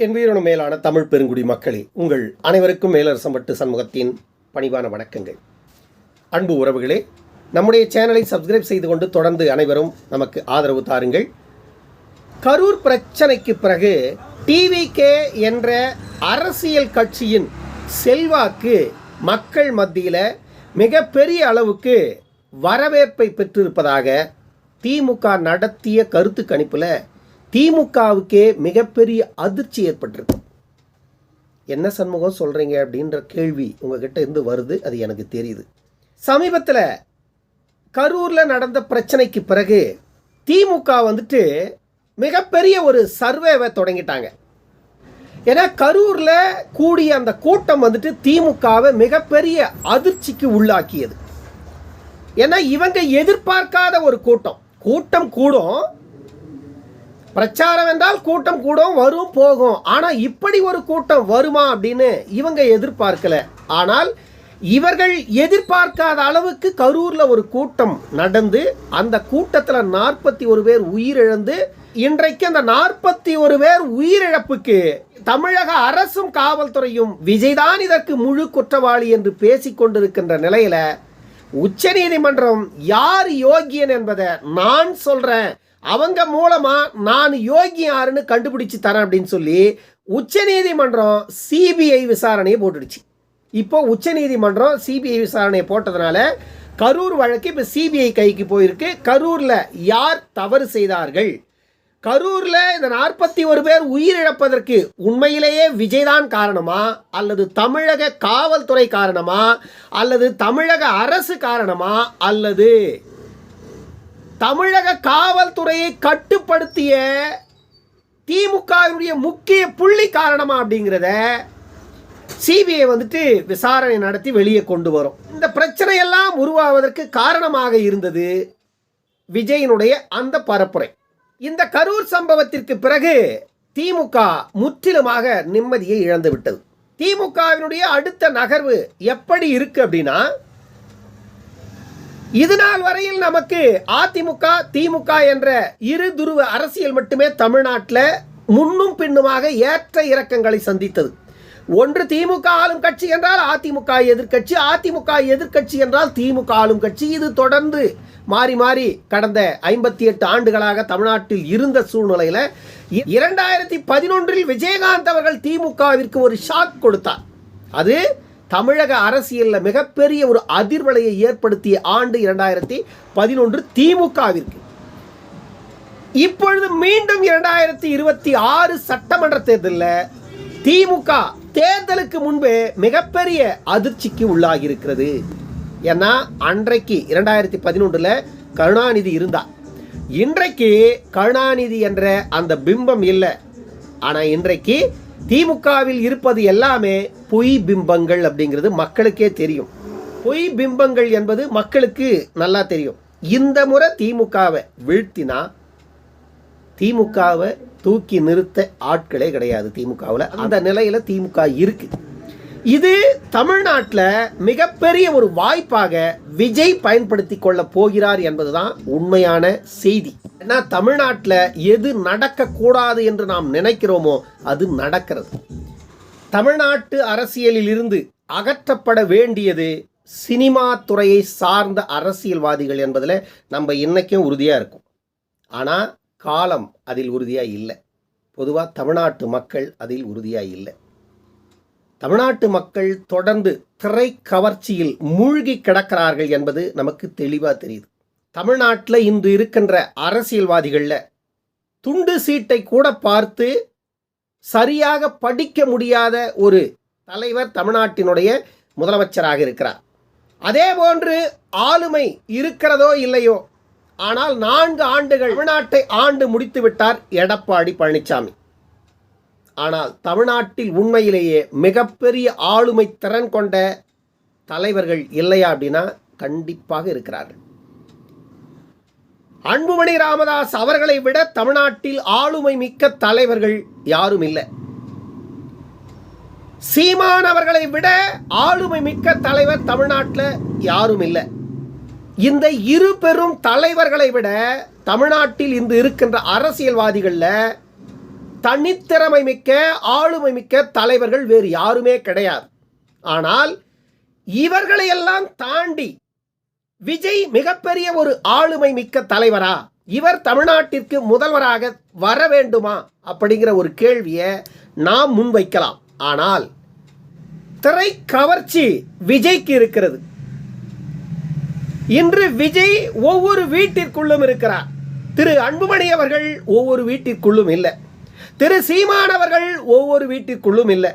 என் உயிரின மேலான தமிழ் பெருங்குடி மக்களே உங்கள் அனைவருக்கும் மேலரசம்பட்டு சண்முகத்தின் பணிவான வணக்கங்கள். அன்பு உறவுகளே நம்முடைய சேனலை சப்ஸ்கிரைப் செய்து கொண்டு தொடர்ந்து அனைவரும் நமக்கு ஆதரவு தாருங்கள். கரூர் பிரச்சனைக்கு பிறகு டிவிகே என்ற அரசியல் கட்சியின் செல்வாக்கு மக்கள் மத்தியில் மிகப்பெரிய அளவுக்கு வரவேற்பை பெற்றிருப்பதாக திமுக நடத்திய கருத்து கணிப்பில் திமுகவுக்கே மிகப்பெரிய அதிர்ச்சி ஏற்பட்டிருக்கு. என்ன சண்முகம் சொல்கிறீங்க அப்படின்ற கேள்வி உங்ககிட்ட இருந்து வருது அது எனக்கு தெரியுது. சமீபத்தில் கரூரில் நடந்த பிரச்சனைக்கு பிறகு திமுக வந்துட்டு மிகப்பெரிய ஒரு சர்வேவை தொடங்கிட்டாங்க. ஏன்னா கரூரில் கூடிய அந்த கூட்டம் வந்துட்டு திமுகவை மிகப்பெரிய அதிர்ச்சிக்கு உள்ளாக்கியது. ஏன்னா இவங்க எதிர்பார்க்காத ஒரு கூட்டம். கூட்டம் கூடும் பிரச்சாரம் என்றால் கூட்டம் கூடும் வரும் போகும். ஆனால் இப்படி ஒரு கூட்டம் வருமா அப்படின்னு இவங்க எதிர்பார்க்கல. ஆனால் இவர்கள் எதிர்பார்க்காத அளவுக்கு கரூரில் ஒரு கூட்டம் நடந்து அந்த கூட்டத்தில் நாற்பத்தி ஒரு பேர் உயிரிழந்து இன்றைக்கு அந்த நாற்பத்தி ஒரு பேர் உயிரிழப்புக்கு தமிழக அரசும் காவல்துறையும் விஜய்தான் இதற்கு முழு குற்றவாளி என்று பேசிக் கொண்டிருக்கின்ற நிலையில உச்சநீதிமன்றம் யார் யோகியன் என்பதை நான் சொல்றேன். அவங்க மூலமாக நான் யோகி யாருன்னு கண்டுபிடிச்சு தரேன் அப்படின்னு சொல்லி உச்சநீதிமன்றம் சிபிஐ விசாரணையை போட்டுடுச்சு. இப்போ உச்சநீதிமன்றம் சிபிஐ விசாரணையை போட்டதுனால கரூர் வழக்கு இப்போ சிபிஐ கைக்கு போயிருக்கு. கரூரில் யார் தவறு செய்தார்கள்? கரூரில் இந்த நாற்பத்தி ஒரு பேர் உயிரிழப்பதற்கு உண்மையிலேயே விஜய்தான் காரணமா? அல்லது தமிழக காவல்துறை காரணமா? அல்லது தமிழக அரசு காரணமா? அல்லது தமிழக காவல்துறையை கட்டுப்படுத்திய திமுகவினுடைய முக்கிய புள்ளி காரணமா அப்படிங்கிறத சிபிஐ வந்துட்டு விசாரணை நடத்தி வெளியே கொண்டு வரும். இந்த பிரச்சனையெல்லாம் உருவாவதற்கு காரணமாக இருந்தது விஜயனுடைய அந்த பரப்புரை. இந்த கரூர் சம்பவத்திற்கு பிறகு திமுக முற்றிலுமாக நிம்மதியை இழந்து விட்டது திமுகவினுடைய அடுத்த நகர்வு எப்படி இருக்கு அப்படின்னா இது நாள் வரையில் நமக்கு அதிமுக திமுக என்ற இரு துருவ அரசியல் மட்டுமே தமிழ்நாட்டில் முன்னும் பின்னுமாக ஏற்ற இறக்கங்களை சந்தித்தது. ஒன்று திமுக ஆளும் கட்சி என்றால் அதிமுக எதிர்க்கட்சி அதிமுக எதிர்க்கட்சி என்றால் திமுக ஆளும் கட்சி. இது தொடர்ந்து மாறி மாறி கடந்த ஐம்பத்தி எட்டு ஆண்டுகளாக தமிழ்நாட்டில் இருந்த சூழ்நிலையில் இ- இரண்டாயிரத்தி பதினொன்றில் விஜயகாந்த் அவர்கள் திமுகவிற்கு ஒரு ஷாக் கொடுத்தார். அது தமிழக அரசியலில் மிகப்பெரிய ஒரு அதிர்வலையை ஏற்படுத்திய ஆண்டு இரண்டாயிரத்தி பதினொன்று திமுகவிற்கு. இப்பொழுது மீண்டும் இரண்டாயிரத்தி இருபத்தி ஆறு சட்டமன்ற தேர்தலில் திமுக தேர்தலுக்கு முன்பே மிகப்பெரிய அதிர்ச்சிக்கு உள்ளாகி இருக்கிறது ஏன்னா அன்றைக்கு இரண்டாயிரத்தி பதினொன்றில் கருணாநிதி இருந்தார். இன்றைக்கு கருணாநிதி என்ற அந்த பிம்பம் இல்லை. ஆனால் இன்றைக்கு திமுகவில் இருப்பது எல்லாமே பொய் பிம்பங்கள் அப்படிங்கிறது மக்களுக்கே தெரியும். பொய் பிம்பங்கள் என்பது மக்களுக்கு நல்லா தெரியும். இந்த முறை திமுகவை வீழ்த்தினா திமுகவை தூக்கி நிறுத்த ஆட்களே கிடையாது திமுகவில். அந்த நிலையில் திமுக இருக்குது இது தமிழ்நாட்டில் மிகப்பெரிய ஒரு வாய்ப்பாக விஜய் பயன்படுத்தி கொள்ள போகிறார் என்பதுதான் உண்மையான செய்தி. ஏன்னா தமிழ்நாட்டில் எது நடக்கக்கூடாது என்று நாம் நினைக்கிறோமோ அது நடக்கிறது. தமிழ்நாட்டு அரசியலில் இருந்து அகற்றப்பட வேண்டியது சினிமா துறையை சார்ந்த அரசியல்வாதிகள் என்பதில் நம்ம இன்றைக்கும் உறுதியாக இருக்கும். ஆனால் காலம் அதில் உறுதியாக இல்லை. பொதுவாக தமிழ்நாட்டு மக்கள் அதில் உறுதியாக இல்லை. தமிழ்நாட்டு மக்கள் தொடர்ந்து திரை கவர்ச்சியில் மூழ்கி கிடக்கிறார்கள் என்பது நமக்கு தெளிவாக தெரியுது. தமிழ்நாட்டில் இன்று இருக்கின்ற அரசியல்வாதிகளில் துண்டு சீட்டை கூட பார்த்து சரியாக படிக்க முடியாத ஒரு தலைவர் தமிழ்நாட்டினுடைய முதலமைச்சராக இருக்கிறார். அதே போன்று ஆளுமை இருக்கிறதோ இல்லையோ ஆனால் நான்கு ஆண்டுகள் தமிழ்நாட்டை ஆண்டு முடித்து விட்டார் எடப்பாடி பழனிசாமி ஆனால் தமிழ்நாட்டில் உண்மையிலேயே மிகப்பெரிய ஆளுமை திறன் கொண்ட தலைவர்கள் இல்லையா அப்படின்னா கண்டிப்பாக இருக்கிறார்கள். அன்புமணி ராமதாஸ் அவர்களை விட தமிழ்நாட்டில் ஆளுமை மிக்க தலைவர்கள் யாரும் இல்லை. சீமான் அவர்களை விட ஆளுமை மிக்க தலைவர் தமிழ்நாட்டில் யாரும் இல்லை. இந்த இரு பெரும் தலைவர்களை விட தமிழ்நாட்டில் இன்று இருக்கின்ற அரசியல்வாதிகளில் தனித்திறமை மிக்க ஆளுமை மிக்க தலைவர்கள் வேறு யாருமே கிடையாது. ஆனால் இவர்களையெல்லாம் தாண்டி விஜய் மிகப்பெரிய ஒரு ஆளுமை மிக்க தலைவரா? இவர் தமிழ்நாட்டிற்கு முதல்வராக வர வேண்டுமா? அப்படிங்கிற ஒரு கேள்வியை நாம் முன்வைக்கலாம். ஆனால் திரை கவர்ச்சி விஜய்க்கு இருக்கிறது. இன்று விஜய் ஒவ்வொரு வீட்டிற்குள்ளும் இருக்கிறார். திரு அன்புமணி அவர்கள் ஒவ்வொரு வீட்டிற்குள்ளும் இல்லை. திரு சீமானவர்கள் ஒவ்வொரு வீட்டுக்குள்ளும் இல்லை.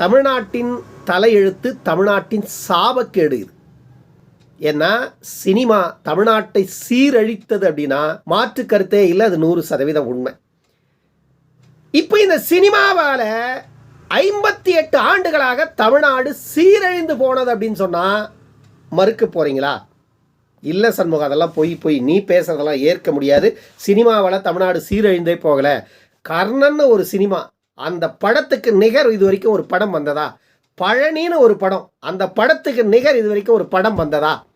தமிழ்நாட்டின் தலையெழுத்து தமிழ்நாட்டின் சாபக்கேடு இது. ஏன்னா சினிமா தமிழ்நாட்டை சீரழித்தது அப்படின்னா மாற்று கருத்தே இல்லை அது நூறு சதவீதம் உண்மை. இப்போ இந்த சினிமாவால் ஐம்பத்தி எட்டு ஆண்டுகளாக தமிழ்நாடு சீரழிந்து போனது அப்படின்னு சொன்னால் மறுக்க போகிறீங்களா இல்லை சண்முகம் அதெல்லாம் பொய் பொய். நீ பேசுறதெல்லாம் ஏற்க முடியாது. சினிமாவில் தமிழ்நாடு சீரழிந்தே போகலை. கர்ணன்னு ஒரு சினிமா அந்த படத்துக்கு நிகர் இது வரைக்கும் ஒரு படம் வந்ததா? பழனின்னு ஒரு படம் அந்த படத்துக்கு நிகர் இது வரைக்கும் ஒரு படம் வந்ததா?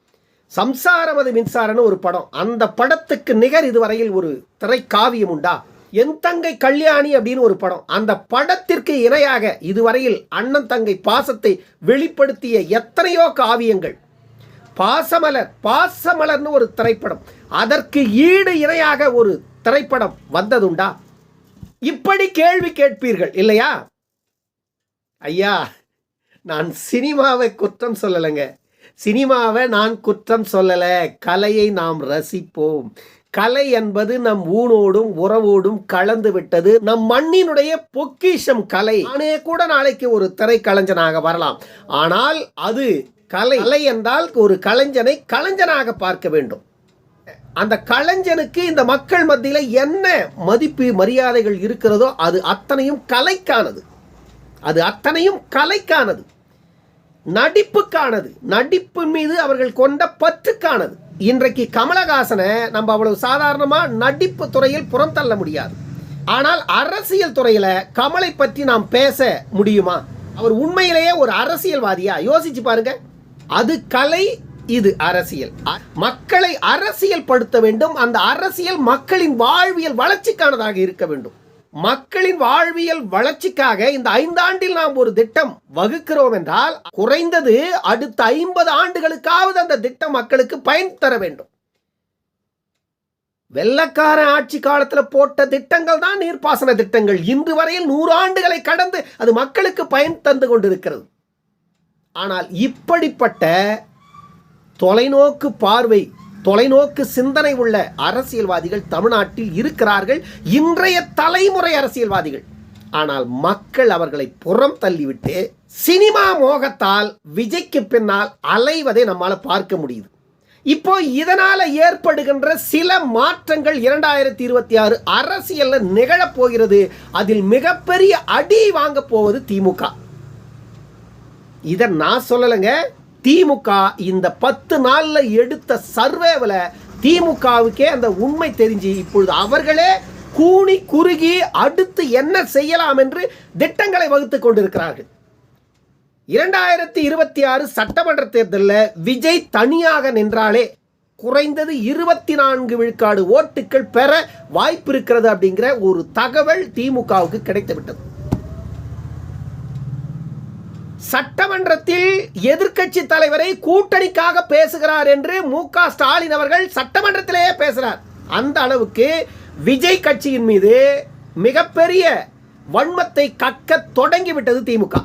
சம்சாரம் அது மின்சாரன்னு ஒரு படம் அந்த படத்துக்கு நிகர் இதுவரையில் ஒரு திரைக்காவியம் உண்டா? என் தங்கை கல்யாணி அப்படின்னு ஒரு படம் அந்த படத்திற்கு இணையாக இதுவரையில் அண்ணன் தங்கை பாசத்தை வெளிப்படுத்திய எத்தனையோ காவியங்கள். பாசமலர் பாசமலர்னு ஒரு திரைப்படம். அதற்கு ஈடு இணையாக ஒரு திரைப்படம் வந்ததுண்டா? இப்படி கேள்வி கேட்பீர்கள் இல்லையா? ஐயா நான் சினிமாவை குற்றம் சொல்லலைங்க. சினிமாவை நான் குற்றம் சொல்லலை. கலையை நாம் ரசிப்போம். கலை என்பது நம் ஊனோடும் உறவோடும் கலந்து விட்டது. நம் மண்ணினுடைய பொக்கிஷம் கலை. நானே கூட நாளைக்கு ஒரு திரைக்கலைஞனாக வரலாம். ஆனால் அது கலை. கலை என்றால் ஒரு கலைஞனை கலைஞனாக பார்க்க வேண்டும். அந்த கலைஞனுக்கு இந்த மக்கள் மத்தியில் என்ன மதிப்பு மரியாதைகள் இருக்கிறதோ அது அத்தனையும் கலைக்கானது. அது அத்தனையும் கலைக்கானது. நடிப்புக்கானது. நடிப்பு மீது அவர்கள் கொண்ட பற்றுக்கானது. இன்றைக்கு கமலஹாசனை நம்ம அவ்வளவு சாதாரணமாக நடிப்பு துறையில் புறம் தள்ள முடியாது. ஆனால் அரசியல் துறையில் கமலை பற்றி நாம் பேச முடியுமா? அவர் உண்மையிலேயே ஒரு அரசியல்வாதியா? யோசிச்சு பாருங்கள் அது கலை இது அரசியல். மக்களை அரசியல் படுத்த வேண்டும். அந்த அரசியல் மக்களின் வாழ்வியல் வளர்ச்சிக்கானதாக இருக்க வேண்டும். மக்களின் வாழ்வியல் வளர்ச்சிக்காக இந்த ஐந்தாண்டில் நாம் ஒரு திட்டம் வகுக்கிறோம் என்றால் குறைந்தது அடுத்த ஐம்பது ஆண்டுகளுக்காவது அந்த திட்டம் மக்களுக்கு பயன் தர வேண்டும். வெள்ளக்கார ஆட்சி காலத்தில் போட்ட திட்டங்கள் தான் நீர்ப்பாசன திட்டங்கள். இன்று வரையில் நூறு ஆண்டுகளை கடந்து அது மக்களுக்கு பயன் தந்து கொண்டிருக்கிறது. ஆனால் இப்படிப்பட்ட தொலைநோக்கு பார்வை தொலைநோக்கு சிந்தனை உள்ள அரசியல்வாதிகள் தமிழ்நாட்டில் இருக்கிறார்கள். இன்றைய தலைமுறை அரசியல்வாதிகள். ஆனால் மக்கள் அவர்களை புறம் தள்ளிவிட்டு சினிமா மோகத்தால் விஜய்க்கு பின்னால் அலைவதை நம்மால் பார்க்க முடியுது. இப்போ இதனால ஏற்படுகின்ற சில மாற்றங்கள் இரண்டாயிரத்தி இருபத்தி ஆறு அரசியல்ல நிகழப்போகிறது அதில் மிகப்பெரிய அடி வாங்க போவது திமுக இதை நான் சொல்லலைங்க. திமுக இந்த பத்து நாளில் எடுத்த சர்வேவில் திமுகவுக்கே அந்த உண்மை தெரிஞ்சு இப்பொழுது அவர்களே கூனி குறுகி அடுத்து என்ன செய்யலாம் என்று திட்டங்களை வகுத்துக் கொண்டிருக்கிறார்கள். இரண்டாயிரத்தி இருபத்தி ஆறு சட்டமன்ற தேர்தலில் விஜய் தனியாக நின்றாலே குறைந்தது இருபத்தி நான்கு விழுக்காடு ஓட்டுகள் பெற வாய்ப்பு இருக்கிறது அப்படிங்கிற ஒரு தகவல் திமுகவுக்கு கிடைத்துவிட்டது. சட்டமன்றத்தில் எதிர்க்கட்சி தலைவரை கூட்டணிக்காக பேசுகிறார் என்று மு க ஸ்டாலின் அவர்கள் சட்டமன்றத்திலேயே பேசுகிறார் அந்த அளவுக்கு விஜய் கட்சியின் மீது மிகப்பெரிய வன்மத்தை கக்க தொடங்கிவிட்டது திமுக.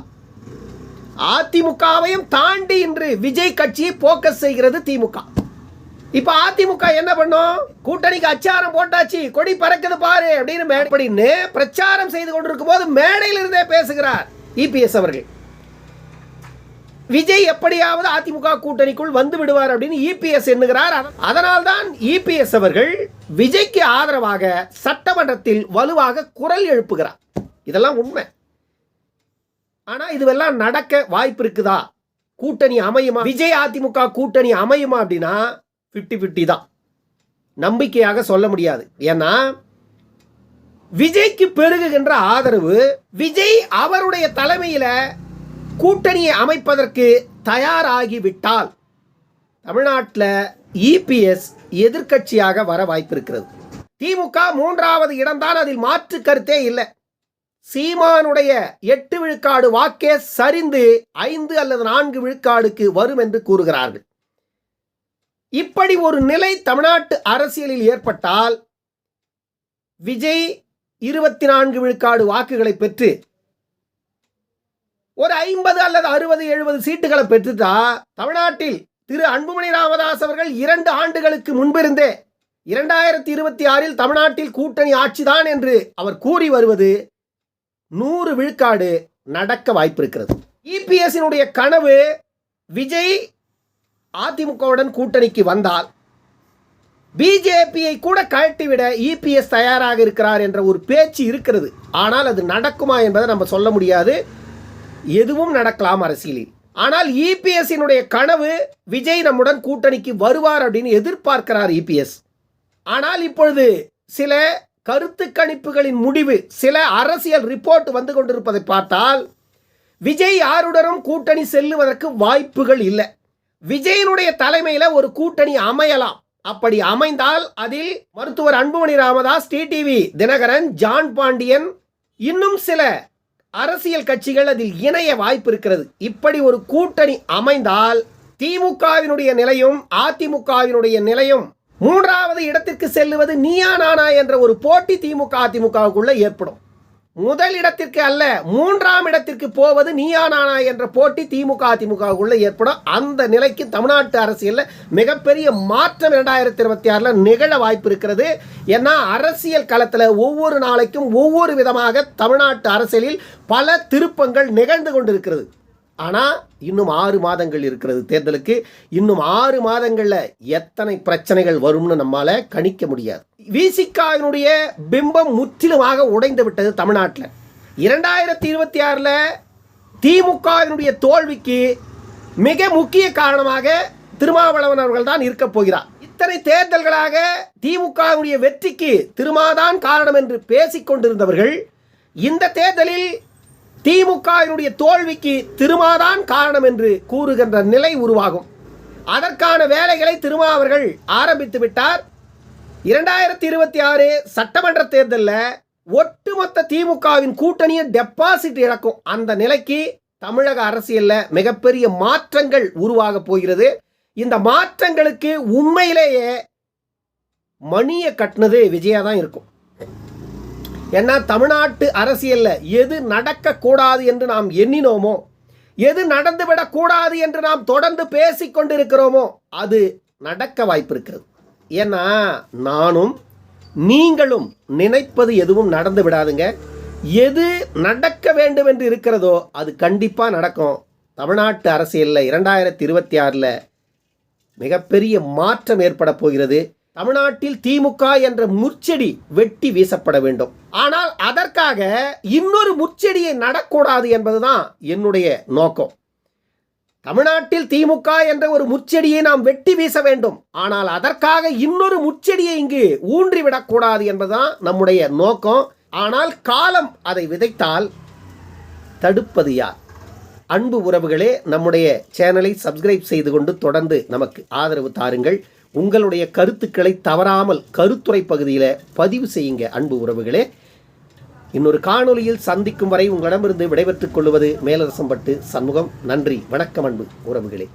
அதிமுகவையும் தாண்டி இன்று விஜய் கட்சியை போக்கஸ் செய்கிறது திமுக. இப்ப அதிமுக என்ன பண்ணும்? கூட்டணிக்கு அச்சாரம் போட்டாச்சு கொடி பறக்குது பாரு அப்படின்னு அப்படின்னு பிரச்சாரம் செய்து கொண்டிருக்கும் போது மேடையில் இருந்தே பேசுகிறார் இபிஎஸ் அவர்கள். விஜய் எப்படியாவது அதிமுக கூட்டணிக்குள் வந்து விடுவார் அப்படின்னு இபிஎஸ் எண்ணுகிறார். அதனால் தான் இபிஎஸ் அவர்கள் விஜய்க்கு ஆதரவாக சட்டமன்றத்தில் வலுவாக குரல் எழுப்புகிறார். இதெல்லாம் உண்மை. ஆனா இதுவெல்லாம் நடக்க வாய்ப்பு இருக்குதா? கூட்டணி அமையுமா? விஜய் அதிமுக கூட்டணி அமையுமா அப்படின்னா 50 50 தான். நம்பிக்கையாக சொல்ல முடியாது. ஏன்னா விஜய்க்கு பெருகுகின்ற ஆதரவு விஜய் அவருடைய தலைமையில கூட்டணியை அமைப்பதற்கு தயாராகிவிட்டால் தமிழ்நாட்டில் இபிஎஸ் எதிர்க்கட்சியாக வர வாய்ப்பு இருக்கிறது திமுக மூன்றாவது இடம்தான் அதில் மாற்று கருத்தே இல்லை. சீமானுடைய எட்டு விழுக்காடு வாக்கே சரிந்து ஐந்து அல்லது நான்கு விழுக்காடுக்கு வரும் என்று கூறுகிறார்கள். இப்படி ஒரு நிலை தமிழ்நாட்டு அரசியலில் ஏற்பட்டால் விஜய் இருபத்தி நான்கு விழுக்காடு வாக்குகளை பெற்று ஒரு ஐம்பது அல்லது அறுபது எழுபது சீட்டுகளை பெற்றுட்டா தமிழ்நாட்டில் திரு அன்புமணி ராமதாஸ் அவர்கள் இரண்டு ஆண்டுகளுக்கு முன்பிருந்தே இரண்டாயிரத்தி இருபத்தி ஆறில் தமிழ்நாட்டில் கூட்டணி ஆட்சிதான் என்று அவர் கூறி வருவது நூறு விழுக்காடு நடக்க வாய்ப்பிருக்கிறது. இபிஎஸ்னுடைய கனவு விஜய் அதிமுகவுடன் கூட்டணிக்கு வந்தால் பிஜேபியை கூட கழட்டிவிட இபிஎஸ் தயாராக இருக்கிறார் என்ற ஒரு பேச்சு இருக்கிறது. ஆனால் அது நடக்குமா என்பதை நம்ம சொல்ல முடியாது. எதுவும் நடக்கலாம் அரசியலில். ஆனால் இபிஎஸ்னுடைய கனவு விஜய் நம்முடன் கூட்டணிக்கு வருவார் அப்படின்னு எதிர்பார்க்கிறார் இபிஎஸ். ஆனால் இப்பொழுது சில கருத்து கணிப்புகளின் முடிவு சில அரசியல் ரிப்போர்ட் வந்து கொண்டிருப்பதை பார்த்தால் விஜய் யாருடனும் கூட்டணி செல்லுவதற்கு வாய்ப்புகள் இல்லை. விஜயனுடைய தலைமையில் ஒரு கூட்டணி அமையலாம். அப்படி அமைந்தால் அதில் மருத்துவர் அன்புமணி ராமதாஸ் டிடிவி தினகரன் ஜான் பாண்டியன் இன்னும் சில அரசியல் கட்சிகள் அதில் இணைய வாய்ப்பு இருக்கிறது. இப்படி ஒரு கூட்டணி அமைந்தால் திமுகவினுடைய நிலையும் அதிமுகவினுடைய நிலையும் மூன்றாவது இடத்திற்கு செல்லுவது நீயா நானா என்ற ஒரு போட்டி திமுக அதிமுகவுக்குள்ள ஏற்படும். முதல் இடத்திற்கு அல்ல மூன்றாம் இடத்திற்கு போவது நீயா நானா என்ற போட்டி திமுக அதிமுகவுக்குள்ளே ஏற்படும். அந்த நிலைக்கு தமிழ்நாட்டு அரசியலில் மிகப்பெரிய மாற்றம் இரண்டாயிரத்தி இருபத்தி ஆறில் நிகழ வாய்ப்பு இருக்கிறது. ஏன்னா அரசியல் களத்தில் ஒவ்வொரு நாளைக்கும் ஒவ்வொரு விதமாக தமிழ்நாட்டு அரசியலில் பல திருப்பங்கள் நிகழ்ந்து கொண்டிருக்கிறது. ஆனால் இன்னும் ஆறு மாதங்கள் இருக்கிறது தேர்தலுக்கு. இன்னும் ஆறு மாதங்களில் எத்தனை பிரச்சனைகள் வரும்னு நம்மால் கணிக்க முடியாது. விசிகாவினுடைய பிம்பம் முற்றிலுமாக உடைந்து விட்டது தமிழ்நாட்டில். இரண்டாயிரத்தி இருபத்தி ஆறில் திமுகவினுடைய தோல்விக்கு மிக முக்கிய காரணமாக திருமாவளவன் அவர்கள் தான் இருக்கப் போகிறார். இத்தனை தேர்தல்களாக திமுகவினுடைய வெற்றிக்கு திருமாதான் காரணம் என்று பேசிக் கொண்டிருந்தவர்கள் இந்த தேர்தலில் திமுகவினுடைய தோல்விக்கு திருமாதான் காரணம் என்று கூறுகின்ற நிலை உருவாகும். அதற்கான வேலைகளை திருமா அவர்கள் ஆரம்பித்து விட்டார். இரண்டாயிரத்தி இருபத்தி ஆறு சட்டமன்ற தேர்தலில் ஒட்டுமொத்த திமுகவின் கூட்டணியை டெபாசிட் இழக்கும் அந்த நிலைக்கு தமிழக அரசியலில் மிகப்பெரிய மாற்றங்கள் உருவாக போகிறது. இந்த மாற்றங்களுக்கு உண்மையிலேயே மணியை கட்டினது விஜயா தான் இருக்கும். ஏன்னா தமிழ்நாட்டு அரசியலில் எது நடக்கக்கூடாது என்று நாம் எண்ணினோமோ எது நடந்துவிடக்கூடாது என்று நாம் தொடர்ந்து பேசிக்கொண்டிருக்கிறோமோ அது நடக்க வாய்ப்பு இருக்கிறது ஏன்னா நானும் நீங்களும் நினைப்பது எதுவும் நடந்து விடாதுங்க எது நடக்க வேண்டும் என்று இருக்கிறதோ அது கண்டிப்பாக நடக்கும். தமிழ்நாட்டு அரசியலில் இரண்டாயிரத்தி இருபத்தி ஆறில் மிகப்பெரிய மாற்றம் ஏற்பட போகிறது. தமிழ்நாட்டில் திமுக என்ற முச்செடி வெட்டி வீசப்பட வேண்டும். ஆனால் அதற்காக இன்னொரு முச்செடியை நடக்கூடாது என்பதுதான் என்னுடைய நோக்கம். தமிழ்நாட்டில் திமுக என்ற ஒரு முச்செடியை நாம் வெட்டி வீச வேண்டும். ஆனால் அதற்காக இன்னொரு முச்செடியை இங்கு ஊன்றிவிடக்கூடாது என்பதுதான் நம்முடைய நோக்கம். ஆனால் காலம் அதை விதைத்தால் தடுப்பது யார்? அன்பு உறவுகளே நம்முடைய சேனலை சப்ஸ்கிரைப் செய்து கொண்டு தொடர்ந்து நமக்கு ஆதரவு தாருங்கள். உங்களுடைய கருத்துக்களை தவறாமல் கருத்துரை பகுதியில் பதிவு செய்யுங்க அன்பு உறவுகளே. இன்னொரு காணொலியில் சந்திக்கும் வரை உங்களிடமிருந்து விடைபெற்றுக் கொள்வது மேலரசம்பட்டு சண்முகம். நன்றி வணக்கம் அன்பு உறவுகளே.